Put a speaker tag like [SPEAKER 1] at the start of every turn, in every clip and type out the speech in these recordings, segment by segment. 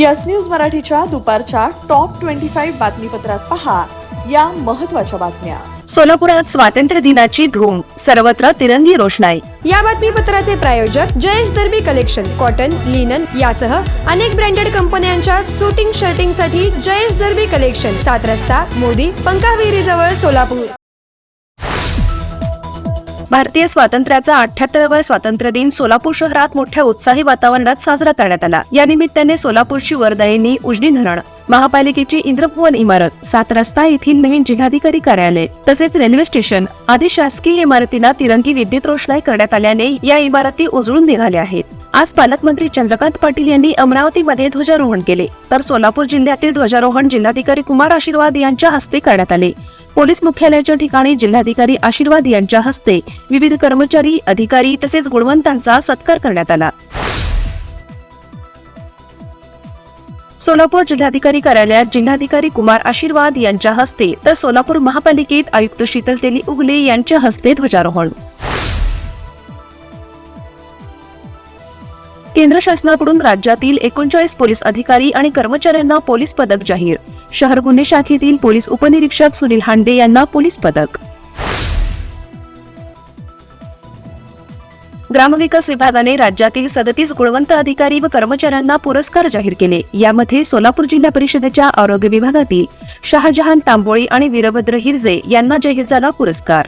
[SPEAKER 1] Yes news मराठीच्या दुपारच्या top twenty five बातमीपत्रात पहा या महत्त्वाच्या बातम्या.
[SPEAKER 2] सोलापुरात स्वातंत्र्य दिनाची धूम सर्वत्र तिरंगी रोषणाई.
[SPEAKER 3] या बातमीपत्राचे प्रायोजक Jayesh Darbi collection cotton linen यासह अनेक ब्रँडेड कंपन्यांच्या सुटिंग शर्टिंगसाठी जयेश दर्बी कलेक्शन सात रस्ता मोदी पंकाविरी जवळ सोलापूर.
[SPEAKER 2] भारतीय स्वातंत्र्याचा अठ्याहत्तरावा स्वातंत्र्य दिन सोलापूर शहरात मोठ्या उत्साही वातावरणात साजरा करण्यात आला. या निमित्ताने सोलापूरची वरदायिनी उजनी धरण महापालिकेची इंद्रभुवन इमारत सात रस्ता येथील नवीन जिल्हाधिकारी कार्यालय तसेच रेल्वे स्टेशन आदी शासकीय इमारतींना तिरंगी विद्युत रोषणाई करण्यात आल्याने या इमारती उजळून निघाल्या आहेत. आज पालकमंत्री चंद्रकांत पाटील यांनी अमरावतीमध्ये ध्वजारोहण केले. तर सोलापूर जिल्ह्यातील ध्वजारोहण जिल्हाधिकारी कुमार आशीर्वाद यांच्या हस्ते करण्यात आले. पोलीस मुख्यालयाच्या ठिकाणी जिल्हाधिकारी आशीर्वाद यांच्या हस्ते विविध कर्मचारी अधिकारी तसेच गुणवंतांचा सत्कार करण्यात आला. सोलापूर जिल्हाधिकारी कार्यालयात जिल्हाधिकारी कुमार आशीर्वाद यांच्या हस्ते तर सोलापूर महापालिकेत आयुक्त शीतल तेली उगले यांच्या हस्ते ध्वजारोहण केंद्र शासनाकडून राज्यातील एकोणचाळीस पोलीस अधिकारी आणि कर्मचाऱ्यांना पोलीस पदक जाहीर. शहर गुन्हे शाखेतील पोलीस उपनिरीक्षक सुनील हांडे यांना पोलीस पदक. ग्रामविकास विभागाने राज्यातील सदतीस गुणवंत अधिकारी व कर्मचाऱ्यांना पुरस्कार जाहीर केले. यामध्ये सोलापूर जिल्हा परिषदेच्या आरोग्य विभागातील शहाजहान तांबोळी आणि वीरभद्र हिरजे यांना जाहीर झाला पुरस्कार.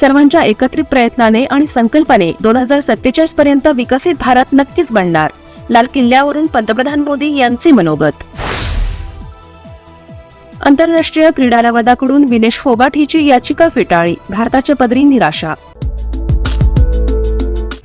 [SPEAKER 2] सर्वांच्या एकत्रित प्रयत्नाने आणि संकल्पाने दोन हजार सत्तेचाळीस पर्यंत विकसित भारत नक्कीच बनणार. लाल किल्ल्यावरून पंतप्रधान मोदी यांचे मनोगत. आंतरराष्ट्रीय क्रीडा लवादाकडून विनेश फोगाट हिची याचिका फेटाळली. भारताच्या पदरी निराशा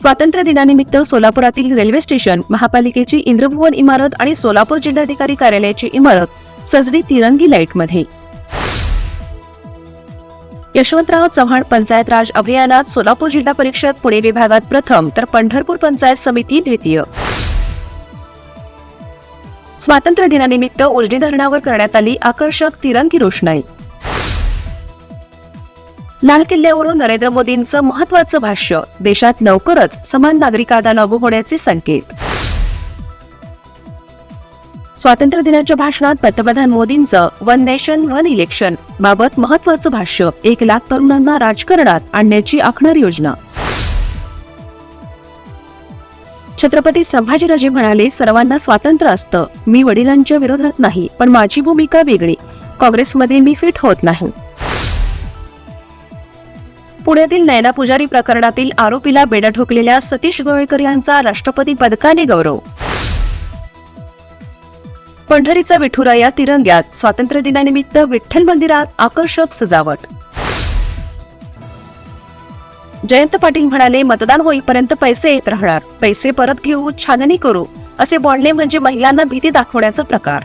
[SPEAKER 2] स्वातंत्र्य दिनानिमित्त सोलापुरातील रेल्वे स्टेशन महापालिकेची इंद्रभुवन इमारत आणि सोलापूर जिल्हाधिकारी कार्यालयाची इमारत सजली तिरंगी लाईटमध्ये. यशवंतराव चव्हाण पंचायत राज अभियानात सोलापूर जिल्हा परिषद पुणे विभागात प्रथम तर पंढरपूर पंचायत समिती द्वितीय. स्वातंत्र्य दिनानिमित्त उजनी धरणावर करण्यात आली आकर्षक तिरंगी रोषणाई. लाल किल्ल्यावरून नरेंद्र मोदींचं महत्वाचं भाष्य देशात लवकरच समान नागरी कायदा लागू होण्याचे संकेत. स्वातंत्र्य दिनाच्या भाषणात पंतप्रधान मोदींचं वन नेशन वन इलेक्शन बाबत महत्वाचं भाष्य एक लाख तरुणांना राजकारणात आणण्याची आखणार योजना. छत्रपती संभाजीराजे म्हणाले सर्वांना स्वातंत्र्य असतं. मी वडिलांच्या विरोधात नाही पण माझी भूमिका वेगळी. काँग्रेसमध्ये मी फिट होत नाही. पुण्यातील नैना पुजारी प्रकरणातील आरोपीला बेडा ठोकलेल्या सतीश गोवेकर यांचा राष्ट्रपती पदकाने गौरव. पंढरीचा विठुरा या तिरंग्यात स्वातंत्र्य दिनानिमित्त विठ्ठल मंदिरात आकर्षक सजावट. जयंत पाटील म्हणाले मतदान होईपर्यंत पैसे येत राहणार. पैसे परत घेऊ छाननी करू. असे बोलणे म्हणजे महिलांना भीती दाखवण्याचा प्रकार.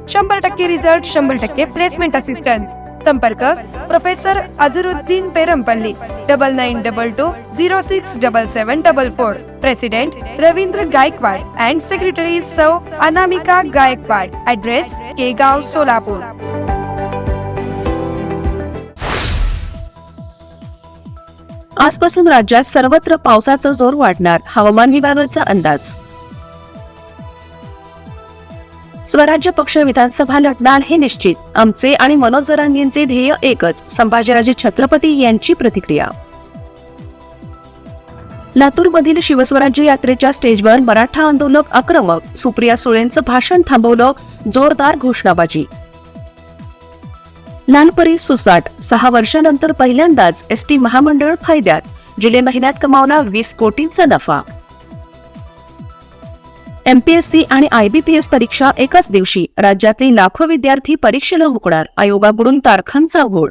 [SPEAKER 3] शंभर टक्के रिझल्ट शंभर टक्के प्लेसमेंट असिस्टन्स संपर्क professor Azharuddin Perampalli double nine double two zero six double seven double four president Ravindra Gaikwad and secretary सौ अनामिका गायकवाड ऍड्रेस केगाव सोलापूर
[SPEAKER 2] आजपासून राज्यात सर्वत्र पावसाचा जोर वाढणार. हवामान विभागाचा अंदाज स्वराज्य पक्ष विधानसभा लढणार हे निश्चित. आमचे आणि मनोज जरांगेंचे ध्येय एकच संभाजीराजे छत्रपती यांची प्रतिक्रिया. लातूरमधील शिवस्वराज्य यात्रेच्या स्टेजवर मराठा आंदोलक आक्रमक सुप्रिया सुळेंचं भाषण थांबवलं जोरदार घोषणाबाजी. लालपरी सुसाट सहा वर्षानंतर पहिल्यांदाच एसटी महामंडळ फायद्यात जुलै महिन्यात कमावला वीस कोटींचा नफा. एमपीएससी आणि आयबीपीएस परीक्षा एकाच दिवशी. राज्यातले लाखो विद्यार्थी परीक्षेला हुकणार आयोगाकडून तारखांचा घोळ.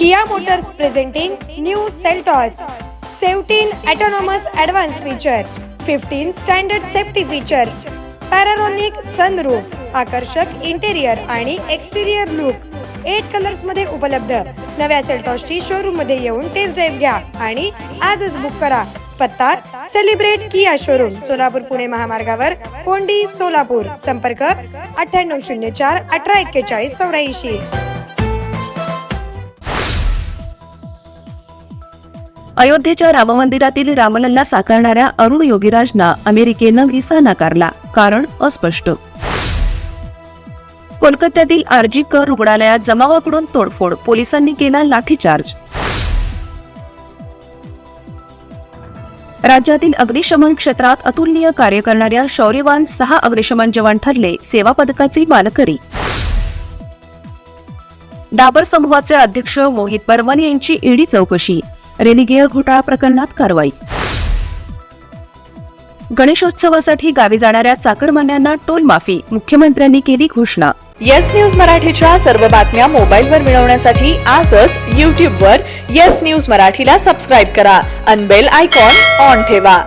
[SPEAKER 3] Kia Motors presenting new Seltos. 17 autonomous advanced feature, 15 standard safety features, panoramic sunroof. आकर्षक इंटेरियर आणि एक्सटेरियर लुक एट कलर्समध्ये उपलब्ध. नव्या सेल्टॉसची शोरूममध्ये येऊन टेस्ट ड्राईव्ह घ्या आणि आजच बुक करा. पत्ता celebrate Kia showroom Solapur Pune महामार्गावर कोंडी सोलापूर. संपर्क अठ्ठ्याण्णव शून्य चार अठरा एक्केचाळीस चौऱ्याऐंशी.
[SPEAKER 2] अयोध्येच्या राम मंदिरातील रामलल्ला साकारणाऱ्या अरुण योगीराजना अमेरिकेनं व्हिसा नाकारला कारण अस्पष्ट. कोलकात्यातील आरजी कर रुग्णालयात जमावाकडून तोडफोड. पोलिसांनी केला लाठीचार्ज. राज्यातील अग्निशमन क्षेत्रात अतुलनीय कार्य करणाऱ्या शौर्यवान सहा अग्निशमन जवान ठरले. सेवा पदकाचे मानकरी. डाबर समूहाचे अध्यक्ष मोहित बर्मन यांची ईडी चौकशी. रेलिगेअर घोटाळा प्रकरणात कारवाई. गणेशोत्सवासाठी गावी जाणाऱ्या चाकरमान्यांना टोल माफी मुख्यमंत्र्यांनी केली घोषणा.
[SPEAKER 1] येस न्यूज मराठीच्या सर्व बातम्या मोबाईलवर मिळवण्यासाठी आजच यूट्यूबवर येस न्यूज मराठीला सबस्क्राईब करा. अनबेल आयकॉन ऑन ठेवा.